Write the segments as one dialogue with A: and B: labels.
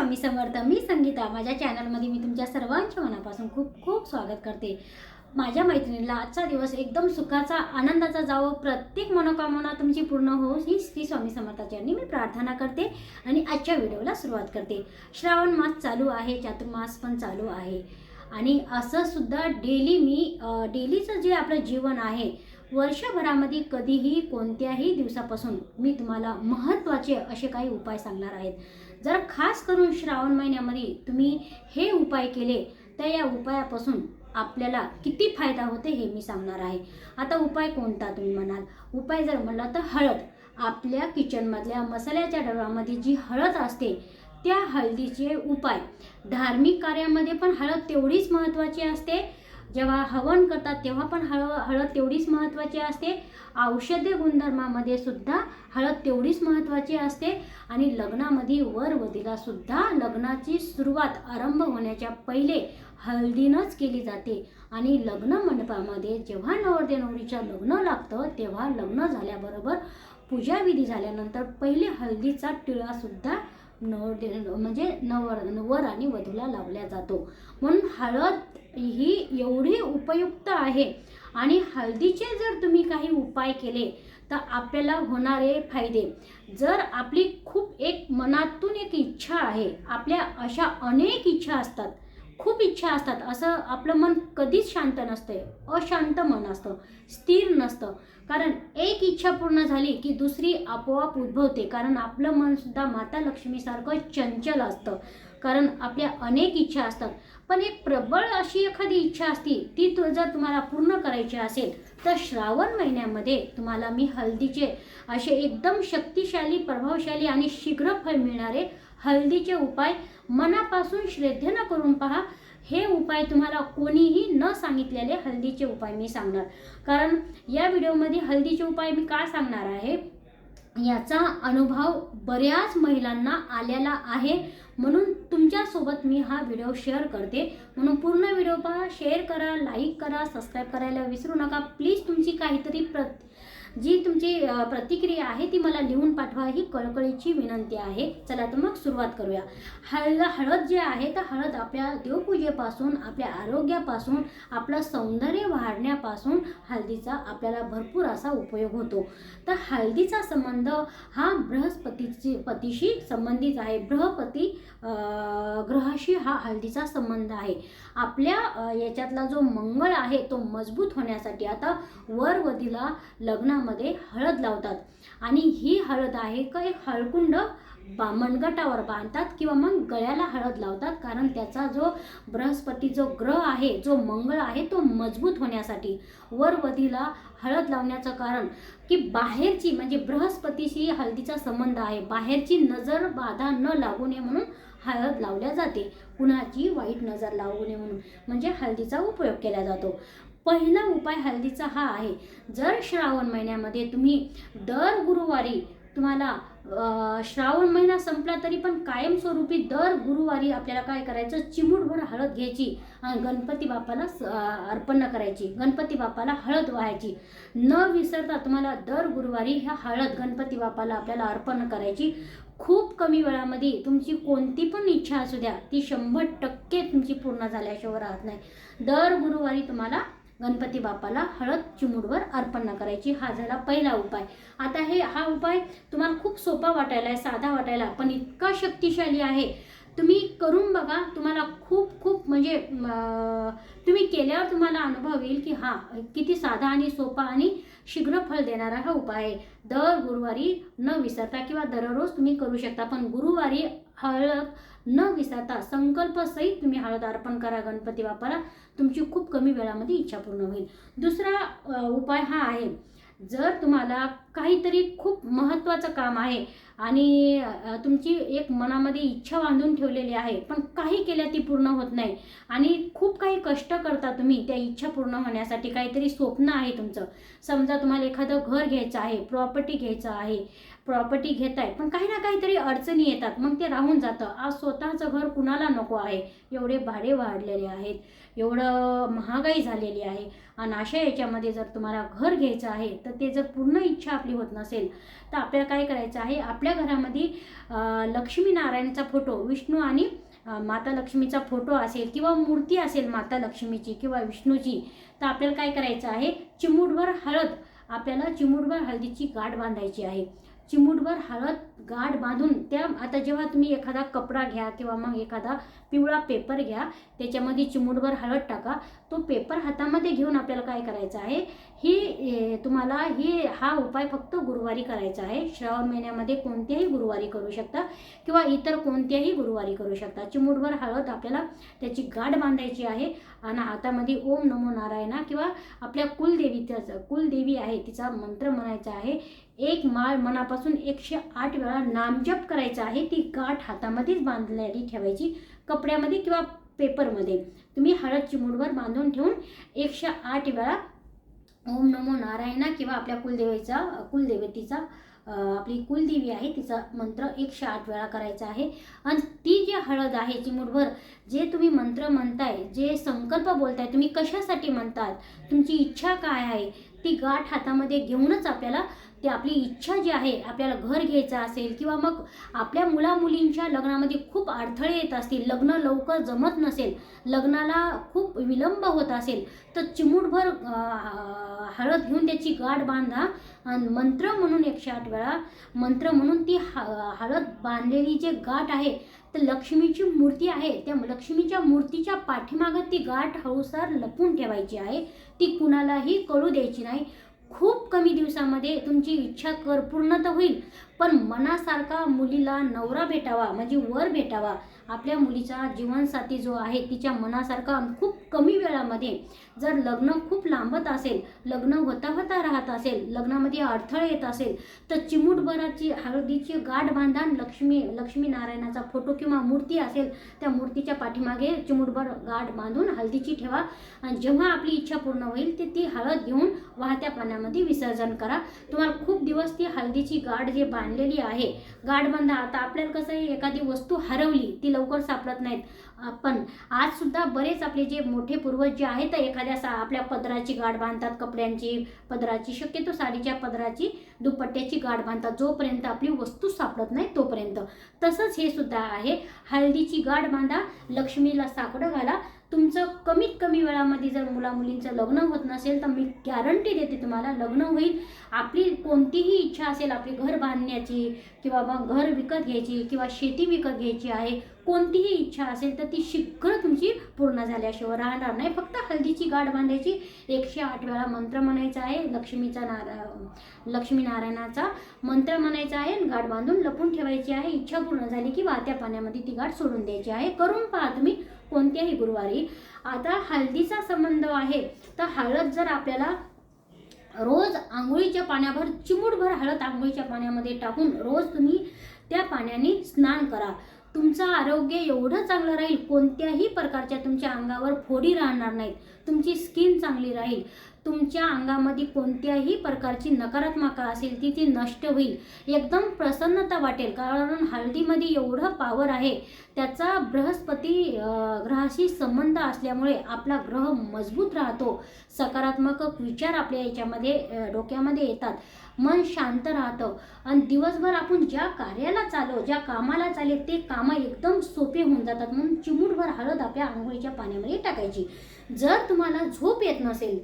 A: स्वामी समर्थ मी संगीता. माझ्या चॅनलमध्ये मी तुमच्या सर्वांच्या मनापासून खूप खूप स्वागत करते. माझ्या मैत्रिणीला आजचा दिवस एकदम सुखाचा आनंदाचा जावो. प्रत्येक मनोकामना तुमची पूर्ण हो ही श्री स्वामी समर्थाच्यांनी मी प्रार्थना करते आणि आजच्या व्हिडिओला सुरुवात करते. श्रावण मास चालू आहे चातुर्मास पण चालू आहे. आणि असं सुद्धा डेली मी डेलीचं जे आपलं जीवन आहे वर्षभरामध्ये कधीही कोणत्याही दिवसापासून मी तुम्हाला महत्त्वाचे असे काही उपाय सांगणार आहेत. जर खास करून श्रावण महिन्यामध्ये तुम्ही हे उपाय केले तर या उपायापासून आपल्याला किती फायदा होते हे मी सांगणार आहे. आता उपाय कोणता तुम्ही म्हणाल? उपाय जर म्हणला तर हळद. आपल्या किचनमधल्या मसाल्याच्या डब्यामध्ये जी हळद असते त्या हळदीचे उपाय. धार्मिक कार्यामध्ये पण हळद तेवढीच महत्त्वाची असते जेव्हा हवन करतात तेव्हा पण हळ हळद तेवढीच महत्त्वाची असते. औषधी गुणधर्मामध्ये सुद्धा हळद तेवढीच महत्त्वाची असते. आणि लग्नामध्ये वरवधीला सुद्धा लग्नाची सुरुवात आरंभ होण्याच्या पहिले हळदीनंच केली जाते. आणि लग्न मंडपामध्ये जेव्हा नवरदे नवरीचं लग्न लागतं तेव्हा लग्न झाल्याबरोबर पूजाविधी झाल्यानंतर पहिले हळदीचा टिळासुद्धा नवर म्हणजे नवर नवर आणि वधूला लावल्या जातो. म्हणून हळद ही एवढी उपयुक्त आहे. आणि हळदीचे जर तुम्ही काही उपाय केले तर आपल्याला होणारे फायदे. जर आपली खूप एक मनातून एक इच्छा आहे आपल्या अशा अनेक इच्छा असतात खूप इच्छा असतात. असं आपलं मन कधीच शांत नसते अशांत मन असतं. स्थिर नसतं. कारण एक इच्छा पूर्ण झाली की दुसरी आपोआप उद्भवते. कारण आपलं मनसुद्धा माता लक्ष्मीसारखं चंचल असतं. कारण आपल्या अनेक इच्छा असतात. पण एक प्रबळ अशी एखादी इच्छा असती ती तु जर तुम्हाला पूर्ण करायची असेल तर श्रावण महिन्यामध्ये तुम्हाला मी हळदीचे असे एकदम शक्तिशाली प्रभावशाली आणि शीघ्र फळ मिळणारे हळदीचे उपाय मनापासून श्रद्धेनं करून पहा. हे उपाय तुम्हाला कोणीही न सांगितलेले हळदीचे उपाय मी सांगणार. कारण या व्हिडिओमध्ये हळदीचे उपाय मी का सांगणार आहे? याचा अनुभव बऱ्याच महिलांना आलेला आहे. म्हणून तुमच्यासोबत मी हा व्हिडिओ शेअर करते. म्हणून पूर्ण व्हिडिओ पहा. शेअर करा लाईक करा सबस्क्राईब करायला विसरू नका. प्लीज तुमची काहीतरी प्र जी तुमची प्रतिक्रिया आहे ती मला लिहून पाठवा ही कळकळीची विनंती आहे. चला तर मग सुरुवात करूया. हळद हळद जे आहे तर हळद आपल्या देवपूजेपासून आपल्या आरोग्यापासून आपलं सौंदर्य वाढण्यापासून हळदीचा आपल्याला भरपूर असा उपयोग होतो. तर हळदीचा संबंध हा बृहस्पतीची पतीशी संबंधित आहे. बृहपती ग्रहाशी हा हळदीचा संबंध आहे. आपल्या याच्यातला जो मंगळ आहे तो मजबूत होण्यासाठी आता वरवधीला लग्न लग्नामध्ये हळद लावतात. आणि ही हळद आहे का एक हळकुंड बा मनगटावर बांधतात किंवा मग गळ्याला हळद लावतात. कारण त्याचा जो बृहस्पती जो ग्रह आहे जो मंगळ आहे तो मजबूत होण्यासाठी वरवधीला हळद लावण्याचं कारण की बाहेरची म्हणजे बृहस्पतीशी हळदीचा संबंध आहे. बाहेरची नजर बाधा न लागू नये म्हणून हळद लावल्या जाते. कुणाची वाईट नजर लागू नये म्हणून. म्हणजे हळदीचा उपयोग केला जातो. पहिला उपाय हळदीचा हा आहे. जर श्रावण महिन्यामध्ये तुम्ही दर गुरुवारी तुम्हाला श्रावण महिना संपला तरी पण कायमस्वरूपी दर गुरुवारी आपल्याला काय करायचं? चिमूटभर हळद घ्यायची आणि गणपती बापाला अर्पण करायची. गणपती बापाला हळद व्हायची. न विसरता तुम्हाला दर गुरुवारी ह्या हळद गणपती बापाला आपल्याला अर्पण करायची. खूप कमी वेळामध्ये तुमची कोणती पण इच्छा असू द्या ती शंभर टक्के तुमची पूर्ण झाल्याशिवाय राहत नाही. दर गुरुवारी तुम्हाला गणपती बाप्पाला हळद चिमुडवर अर्पण करायची. हा झाला पहिला उपाय. आता हे हा उपाय तुम्हाला खूप सोपा वाटायला आहे साधा वाटायला पण इतका शक्तिशाली आहे. तुम्ही करून बघा तुम्हाला खूप खूप म्हणजे तुम्ही केल्यावर तुम्हाला अनुभव येईल की हा किती साधा आणि सोपा आणि शीघ्र फल देणारा हा उपाय आहे. दर गुरुवारी न विसरता किंवा दररोज तुम्ही करू शकता पण गुरुवारी हळद न विसरता संकल्पसहित तुम्ही हळद अर्पण करा गणपती बाप्पाला. तुमची खूप कमी वेळामध्ये इच्छा पूर्ण होईल. दुसरा उपाय हा आहे जर तुम्हाला काहीतरी खूप महत्त्वाचं काम आहे आणि तुमची एक मनामध्ये इच्छा बांधून ठेवलेली आहे पण काही केल्या ती पूर्ण होत नाही आणि खूप काही कष्ट करता तुम्ही त्या इच्छा पूर्ण होण्यासाठी काहीतरी स्वप्न आहे तुमचं. समजा तुम्हाला एखादं घर घ्यायचं आहे प्रॉपर्टी घ्यायचं आहे प्रॉपर्टी घेताय. पण काही ना काहीतरी अडचणी येतात. मग ते राहून जातं. आज स्वतःचं घर कुणाला नको आहे? एवढे भाडे वाढलेले आहेत. एवढं महागाई झालेली आहे. आणि अशा याच्यामध्ये जर तुम्हाला घर घ्यायचं आहे तर ते जर पूर्ण इच्छा आपली होत नसेल तर आपल्याला काय करायचं आहे? आपल्या घरामध्ये लक्ष्मीनारायणचा फोटो विष्णू आणि माता लक्ष्मीचा फोटो असेल किंवा मूर्ती असेल माता लक्ष्मीची किंवा विष्णूची तर आपल्याला काय करायचं आहे? चिमूटभर हळद आपल्याला चिमूटभर हळदीची गाठ बांधायची आहे. चिमूटभर हळद गाठ बांधून त्या आता जेव्हा तुम्ही एखादा कपडा घ्या किंवा मग एखादा पिवळा पेपर घ्या त्याच्यामध्ये चिमूटभर हळद टाका तो पेपर हातामध्ये घेऊन आपल्याला काय करायचं आहे? ही तुम्हाला ही हा उपाय फक्त गुरुवारी करायचा आहे. श्रावण महिन्यामध्ये कोणत्याही गुरुवारी करू शकता किंवा इतर कोणत्याही गुरुवारी करू शकता. चिमूटभर हळद आपल्याला त्याची गाठ बांधायची आहे आणि हातामध्ये ओम नमो नारायणा किंवा आपल्या कुलदेवीचा कुलदेवी आहे तिचा मंत्र म्हणायचा आहे. एक माळ मनापासून एकशे आठ वेळा नामजप करायचा आहे ती गाठ हातामध्येच बांधलेली ठेवायची कपड्यामध्ये किंवा पेपरमध्ये. तुम्ही हळद चिमूटभर बांधून ठेवून एकशे आठ वेळा ओम नमो नारायणा किंवा आपल्या कुलदेवीचा कुलदेवतीचा आपली कुलदेवी आहे तिचा मंत्र एकशे आठ वेळा करायचा आहे. आणि ती जी हळद आहे चिमूटभर जे तुम्ही मंत्र म्हणताय जे संकल्प बोलताय तुम्ही कशासाठी म्हणतात तुमची इच्छा काय आहे ती गाठ हातामध्ये घेऊनच आपल्याला ती आपली इच्छा जी आहे आपल्याला घर घ्यायचं असेल किंवा मग आपल्या मुलामुलींच्या लग्नामध्ये खूप अडथळे येत असतील लग्न लवकर जमत नसेल लग्नाला खूप विलंब होत असेल तर चिमूटभर हळद घेऊन त्याची गाठ बांधा आणि मंत्र म्हणून एकशे आठ वेळा मंत्र म्हणून ती हळद बांधलेली जे गाठ आहे तर लक्ष्मीची मूर्ती आहे त्या लक्ष्मीच्या मूर्तीच्या पाठीमागं ती गाठ हळूसार लपून ठेवायची आहे ती कुणालाही कळू द्यायची नाही. खूप कमी दिवसामध्ये तुमची इच्छा कर पूर्ण तर होईल. पण मनासारखा मुलीला नवरा भेटावा म्हणजे वर भेटावा आपल्या मुलीचा जीवनसाथी जो आहे तिच्या मनासारखा खूप कमी वेळामध्ये जर लग्न खूप लांबत असेल लग्न होता होता राहत असेल लग्नामध्ये अडथळे येत असेल तर चिमूटभराची हळदीची गाठ बांधान लक्ष्मी लक्ष्मीनारायणाचा फोटो किंवा मूर्ती असेल त्या मूर्तीच्या पाठीमागे चिमूटभर गाठ बांधून हळदीची ठेवा आणि जेव्हा आपली इच्छा पूर्ण होईल ते ती हळद घेऊन वाहत्या पाण्यामध्ये विसर्जन करा. तुम्हाला खूप दिवस ती हळदीची गाठ जे बांधलेली आहे गाठ बांधा. आता आपल्याला कसं आहे एखादी वस्तू हरवली ती लवकर सापडत नाहीत. पण आज सुद्धा बरेच आपले जे मोठे पूर्वज जे आहेत एखाद्या सा आपल्या पदराची गाठ बांधतात कपड्यांची पदराची शक्यतो साडीच्या पदराची दुपट्ट्याची गाठ बांधतात जोपर्यंत आपली वस्तू सापडत नाही तोपर्यंत. तसंच हे सुद्धा आहे. हळदीची गाठ बांधा लक्ष्मीला साकडं घाला तुमचं कमीत कमी वेळामध्ये जर मुला मुलींचं लग्न होत नसेल तर मी गॅरंटी देते तुम्हाला लग्न होईल. आपली कोणतीही इच्छा असेल आपली घर बांधण्याची किंवा मग घर विकत घ्यायची किंवा शेती विकत घ्यायची आहे कोणतीही इच्छा असेल तर ती शीघ्र तुमची पूर्ण झाल्याशिवाय राहणार नाही. फक्त हळदीची गाठ बांधायची. एकशे आठ वेळा मंत्र म्हणायचा आहे लक्ष्मीचा नारा लक्ष्मीनारायणाचा मंत्र म्हणायचा आहे आणि गाठ बांधून लपून ठेवायची आहे. इच्छा पूर्ण झाली की वाहत्या पाण्यामध्ये ती गाठ सोडून द्यायची आहे. करून पहा तुम्ही कोणत्याही गुरुवारी. आता हळदीचा संबंध आहे तर हळद जर आपल्याला रोज आंघोळीच्या पाण्याभर चिमूटभर हळद आंघोळीच्या पाण्यामध्ये टाकून रोज तुम्ही त्या पाण्याने स्नान करा. तुमचं आरोग्य एवढं चांगलं राहील कोणत्याही प्रकारच्या तुमच्या अंगावर फोडी राहणार नाहीत. तुमची स्किन चांगली राहील. तुमच्या अंगामध्ये कोणत्याही प्रकारची नकारात्मकता असेल ती ती नष्ट होईल. एकदम प्रसन्नता वाटेल कारण हळदीमध्ये एवढं पावर आहे. त्याचा बृहस्पती ग्रहाशी संबंध असल्यामुळे आपला ग्रह मजबूत राहतो. सकारात्मक विचार आपल्या याच्यामध्ये डोक्यामध्ये येतात. मन शांत राहतं. आणि दिवसभर आपण ज्या कार्याला चालो ज्या कामाला चाले ते कामं एकदम सोपे होऊन जातात. म्हणून चिमूटभर हळद आपल्या आंघोळीच्या पाण्यामध्ये टाकायची. जर तुम्हाला झोप येत नसेल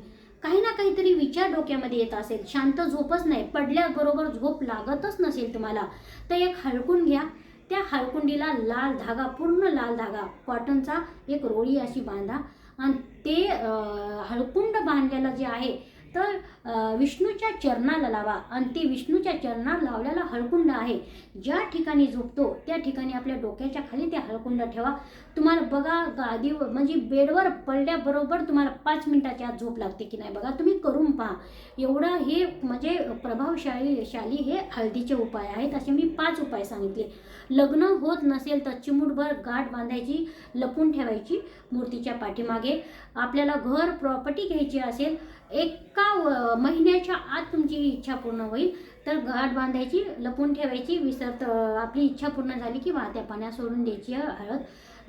A: काही ना काहीतरी विचार डोक्यामध्ये येत असेल. शांत झोपच नाही. पडल्याबरोबर झोप लागतच नसेल तुम्हाला. तर एक हळकून घ्या. त्या हळकुंडीला लाल धागा पूर्ण लाल धागा कॉटनचा एक रोळी अशी बांधा. आणि ते हळकुंड बांधलेलं जे आहे तर विष्णूच्या चरणाला लावा. आणि ते विष्णूच्या चरणाला लावलेला हळकुंड आहे. ज्या ठिकाणी झोपतो त्या ठिकाणी आपल्या डोक्याच्या खाली ते हळकुंड ठेवा. तुम्हाला बघा गादी म्हणजे बेडवर पडल्याबरोबर तुम्हाला पाच मिनिटाच्या आत झोप लागते की नाही बघा. तुम्ही करून पहा. एवढं हे म्हणजे प्रभावशाली शाली हे हळदीचे उपाय आहेत. असे मी पाच उपाय सांगितले. लग्न होत नसेल तर चिमूटभर गाठ बांधायची लपून ठेवायची मूर्तीच्या पाठीमागे. आपल्याला घर प्रॉपर्टी घ्यायची असेल एक एका महिन्याच्या आत तुमची इच्छा पूर्ण होईल. तर गाठ बांधायची लपून ठेवायची विसरत आपली इच्छा पूर्ण झाली की वाहत्या पाण्यात सोडून द्यायची हळद.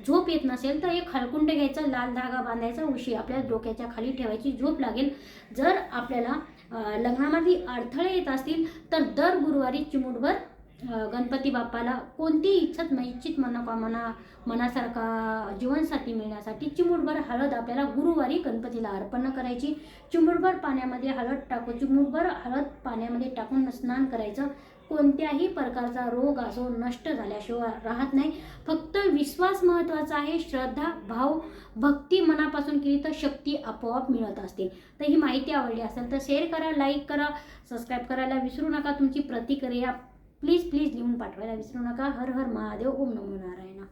A: झोप येत नसेल तर एक हळकुंड घ्यायचं लाल धागा बांधायचा उशी आपल्या डोक्याच्या खाली ठेवायची झोप लागेल. जर आपल्याला लग्नामध्ये अडथळे येत असतील तर दर गुरुवारी चिमूटभर गणपती बाप्पाला कोणती इच्छित इच्छित मनोकामना मनासारखा जीवनसाथी मिळण्यासाठी चिमूटभर हळद आपल्याला गुरुवारी गणपतीला अर्पण करायची. चिमूटभर पाण्यामध्ये हळद टाकू चिमूटभर हळद पाण्यामध्ये टाकून स्नान करायचं. कोणत्याही प्रकारचा रोग असो नष्ट झाल्याशिवाय राहत नाही. फक्त विश्वास महत्त्वाचा आहे श्रद्धा भाव भक्ती मनापासून केली तर शक्ती आपोआप मिळत असते. तर ही माहिती आवडली असेल तर शेअर करा लाईक करा सबस्क्राईब करायला विसरू नका. तुमची प्रतिक्रिया प्लीज प्लीज लिहून पाठवायला विसरू नका. हर हर महादेव ओम नमो नारायणा.